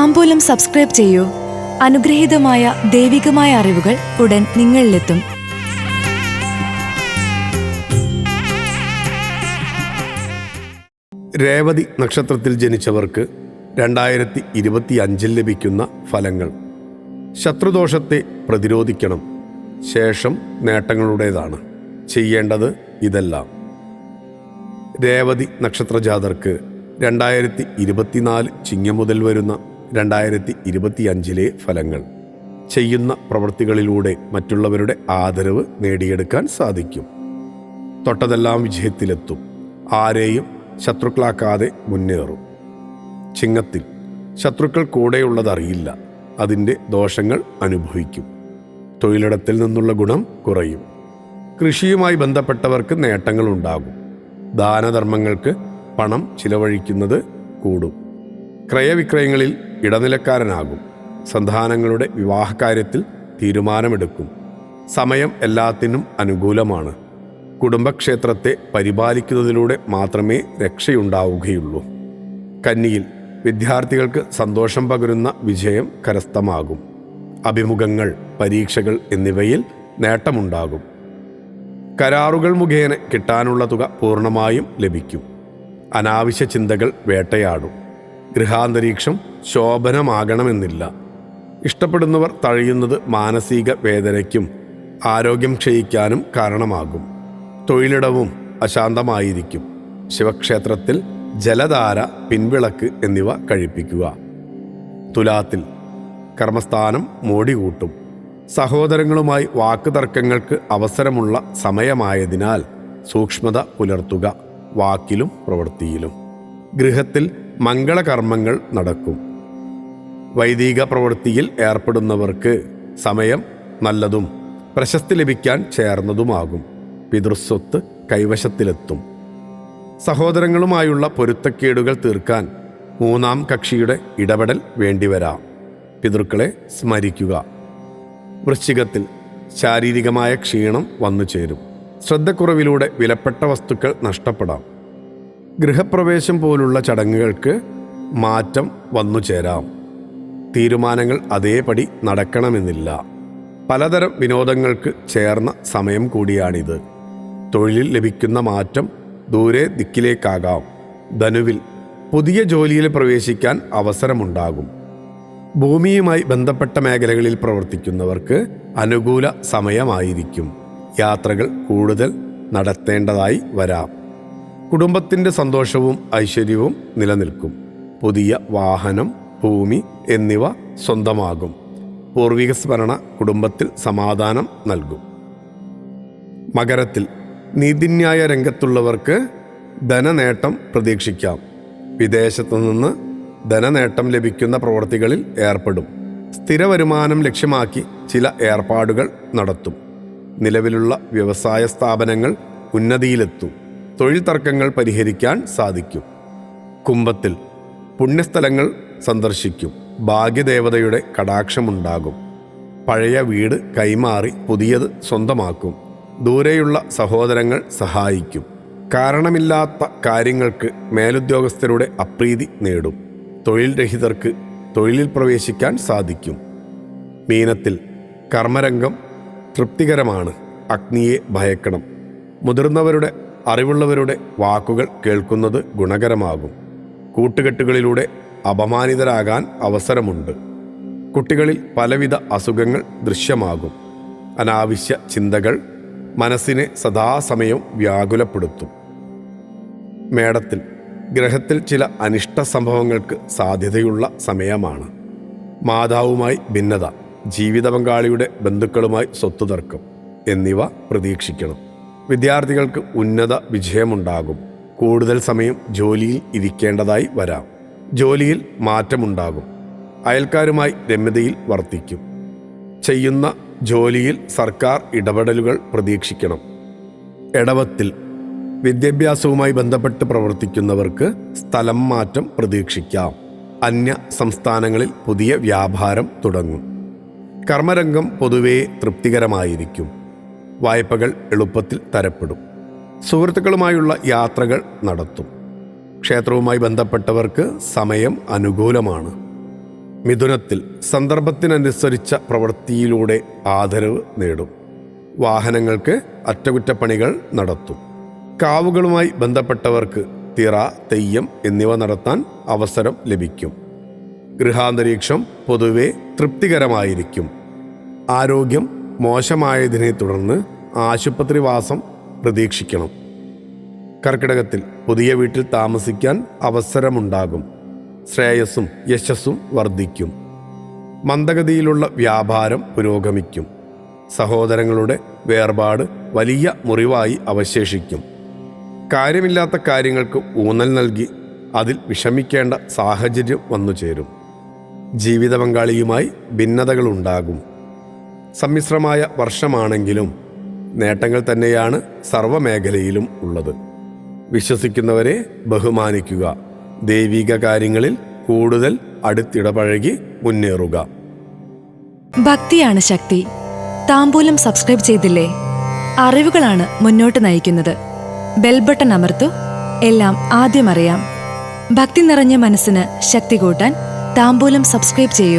താമ്പൂലം subscribe ചെയ്യൂ. അനുഗ്രഹീതമായ ദൈവികമായ അറിവുകൾ ഉടൻ നിങ്ങളിലെത്തും. രേവതി നക്ഷത്രത്തിൽ ജനിച്ചവർക്ക് രണ്ടായിരത്തി ഇരുപത്തി അഞ്ചിൽ ലഭിക്കുന്ന ഫലങ്ങൾ. ശത്രുദോഷത്തെ പ്രതിരോധിക്കണം. ശേഷം നേട്ടങ്ങളുടേതാണ്. ചെയ്യേണ്ടത് ഇതെല്ലാം. രേവതി നക്ഷത്രജാതർക്ക് രണ്ടായിരത്തി ഇരുപത്തിനാല് ചിങ്ങം മുതൽ വരുന്ന രണ്ടായിരത്തി ഇരുപത്തിയഞ്ചിലെ ഫലങ്ങൾ. ചെയ്യുന്ന പ്രവൃത്തികളിലൂടെ മറ്റുള്ളവരുടെ ആദരവ് നേടിയെടുക്കാൻ സാധിക്കും. തൊട്ടതെല്ലാം വിജയത്തിലെത്തും. ആരെയും ശത്രുക്കളാക്കാതെ മുന്നേറും. ചിങ്ങത്തിൽ ശത്രുക്കൾ കൂടെയുള്ളതറിയില്ല. അതിന്റെ ദോഷങ്ങൾ അനുഭവിക്കും. തൊഴിലിടത്തിൽ നിന്നുള്ള ഗുണം കുറയും. കൃഷിയുമായി ബന്ധപ്പെട്ടവർക്ക് നേട്ടങ്ങൾ ഉണ്ടാകും ദാനധർമ്മങ്ങൾക്ക് പണം ചിലവഴിക്കുന്നത് കൂടും. ക്രയവിക്രയങ്ങളിൽ ഇടനിലക്കാരനാകും. സന്താനങ്ങളുടെ വിവാഹകാര്യത്തിൽ തീരുമാനമെടുക്കും. സമയം എല്ലാത്തിനും അനുകൂലമാണ്. കുടുംബക്ഷേത്രത്തെ പരിപാലിക്കുന്നതിലൂടെ മാത്രമേ രക്ഷയുണ്ടാവുകയുള്ളൂ. കന്നിയിൽ വിദ്യാർത്ഥികൾക്ക് സന്തോഷം പകരുന്ന വിജയം കരസ്ഥമാകും. അഭിമുഖങ്ങൾ പരീക്ഷകൾ എന്നിവയിൽ നേട്ടമുണ്ടാകും. കരാറുകൾ മുഖേന കിട്ടാനുള്ള തുക പൂർണമായും ലഭിക്കും. അനാവശ്യ ചിന്തകൾ വേട്ടയാടും. ഗൃഹാന്തരീക്ഷം ശോഭനമാകണമെന്നില്ല. ഇഷ്ടപ്പെടുന്നവർ തഴയുന്നത് മാനസിക വേദനയ്ക്കും ആരോഗ്യം ക്ഷയിക്കാനും കാരണമാകും. തൊഴിലിടവും അശാന്തമായിരിക്കും. ശിവക്ഷേത്രത്തിൽ ജലധാര പിൻവിളക്ക് എന്നിവ കഴിപ്പിക്കുക. തുലാത്തിൽ കർമ്മസ്ഥാനം മോടികൂട്ടും. സഹോദരങ്ങളുമായി വാക്കുതർക്കങ്ങൾക്ക് അവസരമുള്ള സമയമായതിനാൽ സൂക്ഷ്മത പുലർത്തുക വാക്കിലും പ്രവൃത്തിയിലും. ഗൃഹത്തിൽ മംഗളകർമ്മങ്ങൾ നടക്കും. വൈദിക പ്രവൃത്തിയിൽ ഏർപ്പെടുന്നവർക്ക് സമയം നല്ലതും പ്രശസ്തി ലഭിക്കാൻ ചേർന്നതുമാകും. പിതൃസ്വത്ത് കൈവശത്തിലെത്തും. സഹോദരങ്ങളുമായുള്ള പൊരുത്തക്കേടുകൾ തീർക്കാൻ മൂന്നാം കക്ഷിയുടെ ഇടപെടൽ വേണ്ടിവരാം. പിതൃക്കളെ സ്മരിക്കുക. വൃശ്ചികത്തിൽ ശാരീരികമായ ക്ഷീണം വന്നു ചേരും ശ്രദ്ധക്കുറവിലൂടെ വിലപ്പെട്ട വസ്തുക്കൾ നഷ്ടപ്പെടാം. ഗൃഹപ്രവേശം പോലുള്ള ചടങ്ങുകൾക്ക് മാറ്റം വന്നു ചേരാം. തീരുമാനങ്ങൾ അതേപടി നടക്കണമെന്നില്ല. പലതരം വിനോദങ്ങൾക്ക് ചേർന്ന സമയം കൂടിയാണിത്. തൊഴിലിൽ ലഭിക്കുന്ന മാറ്റം ദൂരെ ദിക്കിലേക്കാകാം. ധനുവിൽ പുതിയ ജോലിയിൽ പ്രവേശിക്കാൻ അവസരമുണ്ടാകും. ഭൂമിയുമായി ബന്ധപ്പെട്ട മേഖലകളിൽ പ്രവർത്തിക്കുന്നവർക്ക് അനുകൂല സമയമായിരിക്കും. യാത്രകൾ കൂടുതൽ നടത്തേണ്ടതായി വരാം. കുടുംബത്തിന്റെ സന്തോഷവും ഐശ്വര്യവും നിലനിൽക്കും. പുതിയ വാഹനം ഭൂമി എന്നിവ സ്വന്തമാകും. പൂർവിക സ്മരണ കുടുംബത്തിൽ സമാധാനം നൽകും. മകരത്തിൽ നീതിന്യായ രംഗത്തുള്ളവർക്ക് ധനനേട്ടം പ്രതീക്ഷിക്കാം. വിദേശത്തു നിന്ന് ധനനേട്ടം ലഭിക്കുന്ന പ്രവൃത്തികളിൽ ഏർപ്പെടും. സ്ഥിര വരുമാനം ലക്ഷ്യമാക്കി ചില ഏർപ്പാടുകൾ നടത്തും. നിലവിലുള്ള വ്യവസായ സ്ഥാപനങ്ങൾ ഉന്നതിയിലെത്തും. തൊഴിൽ തർക്കങ്ങൾ പരിഹരിക്കാൻ സാധിക്കും. കുംഭത്തിൽ പുണ്യസ്ഥലങ്ങൾ സന്ദർശിക്കും. ഭാഗ്യദേവതയുടെ കടാക്ഷമുണ്ടാകും. പഴയ വീട് കൈമാറി പുതിയത് സ്വന്തമാക്കും. ദൂരെയുള്ള സഹോദരങ്ങൾ സഹായിക്കും. കാരണമില്ലാത്ത കാര്യങ്ങൾക്ക് മേലുദ്യോഗസ്ഥരുടെ അപ്രീതി നേടും. തൊഴിൽ രഹിതർക്ക് തൊഴിലിൽ പ്രവേശിക്കാൻ സാധിക്കും. മീനത്തിൽ കർമ്മരംഗം തൃപ്തികരമാണ്. അഗ്നിയെ ഭയക്കണം. മുതിർന്നവരുടെ അറിവുള്ളവരുടെ വാക്കുകൾ കേൾക്കുന്നത് ഗുണകരമാകും. കൂട്ടുകെട്ടുകളിലൂടെ അപമാനിതരാകാൻ അവസരമുണ്ട്. കുട്ടികളിൽ പലവിധ അസുഖങ്ങൾ ദൃശ്യമാകും. അനാവശ്യ ചിന്തകൾ മനസ്സിനെ സദാസമയം വ്യാകുലപ്പെടുത്തും. മേടത്തിൽ ഗ്രഹത്തിൽ ചില അനിഷ്ട സംഭവങ്ങൾക്ക് സാധ്യതയുള്ള സമയമാണ്. മാതാവുമായി ഭിന്നത ജീവിത പങ്കാളിയുടെ ബന്ധുക്കളുമായി സ്വത്തുതർക്കം എന്നിവ പ്രതീക്ഷിക്കണം. വിദ്യാർത്ഥികൾക്ക് ഉന്നത വിജയമുണ്ടാകും. കൂടുതൽ സമയം ജോലിയിൽ ഇരിക്കേണ്ടതായി വരാം. ജോലിയിൽ മാറ്റമുണ്ടാകും. അയൽക്കാരുമായി രമ്യതയിൽ വർത്തിക്കും. ചെയ്യുന്ന ജോലിയിൽ സർക്കാർ ഇടപെടലുകൾ പ്രതീക്ഷിക്കണം. എടവത്തിൽ വിദ്യാഭ്യാസവുമായി ബന്ധപ്പെട്ട് പ്രവർത്തിക്കുന്നവർക്ക് സ്ഥലം മാറ്റം പ്രതീക്ഷിക്കാം. അന്യ സംസ്ഥാനങ്ങളിൽ പുതിയ വ്യാപാരം തുടങ്ങും. കർമ്മരംഗം പൊതുവേ തൃപ്തികരമായിരിക്കും. വായ്പകൾ എളുപ്പത്തിൽ തരപ്പെടും. സുഹൃത്തുക്കളുമായുള്ള യാത്രകൾ നടത്തും. ക്ഷേത്രവുമായി ബന്ധപ്പെട്ടവർക്ക് സമയം അനുകൂലമാണ്. മിഥുനത്തിൽ സന്ദർഭത്തിനനുസരിച്ച പ്രവൃത്തിയിലൂടെ ആദരവ് നേടും. വാഹനങ്ങൾക്ക് അറ്റകുറ്റപ്പണികൾ നടത്തും. കാവുകളുമായി ബന്ധപ്പെട്ടവർക്ക് തിറ തെയ്യം എന്നിവ നടത്താൻ അവസരം ലഭിക്കും. ഗൃഹാന്തരീക്ഷം പൊതുവെ തൃപ്തികരമായിരിക്കും. ആരോഗ്യം മോശമായതിനെ തുടർന്ന് ആശുപത്രിവാസം പ്രതീക്ഷിക്കണം. കർക്കിടകത്തിൽ പുതിയ വീട്ടിൽ താമസിക്കാൻ അവസരമുണ്ടാകും. ശ്രേയസ്സും യശസ്സും വർദ്ധിക്കും. മന്ദഗതിയിലുള്ള വ്യാപാരം പുരോഗമിക്കും. സഹോദരങ്ങളുടെ വേർപാട് വലിയ മുറിവായി അവശേഷിക്കും. കാര്യമില്ലാത്ത കാര്യങ്ങൾക്ക് ഊന്നൽ നൽകി അതിൽ വിഷമിക്കേണ്ട സാഹചര്യം വന്നു ചേരും ജീവിത പങ്കാളിയുമായി ഭിന്നതകളുണ്ടാകും. സമ്മിശ്രമായ വർഷമാണെങ്കിലും നേട്ടങ്ങൾ തന്നെയാണ് സർവമേഖലയിലും ഉള്ളത്. വിശ്വസിക്കുന്നവരെ ബഹുമാനിക്കുക. ദൈവിക കാര്യങ്ങളിൽ കൂടുതൽ അടുത്തിടപഴകി മുന്നേറുക. ഭക്തിയാണ് ശക്തി. താമ്പൂലം സബ്സ്ക്രൈബ് ചെയ്തില്ലേ? അറിവുകളാണ് മുന്നോട്ട് നയിക്കുന്നത്. ബെൽബട്ടൺ അമർത്തു. എല്ലാം ആദ്യം അറിയാം. ഭക്തി നിറഞ്ഞ മനസ്സിന് ശക്തി കൂട്ടാൻ താമ്പൂലം സബ്സ്ക്രൈബ് ചെയ്യൂ.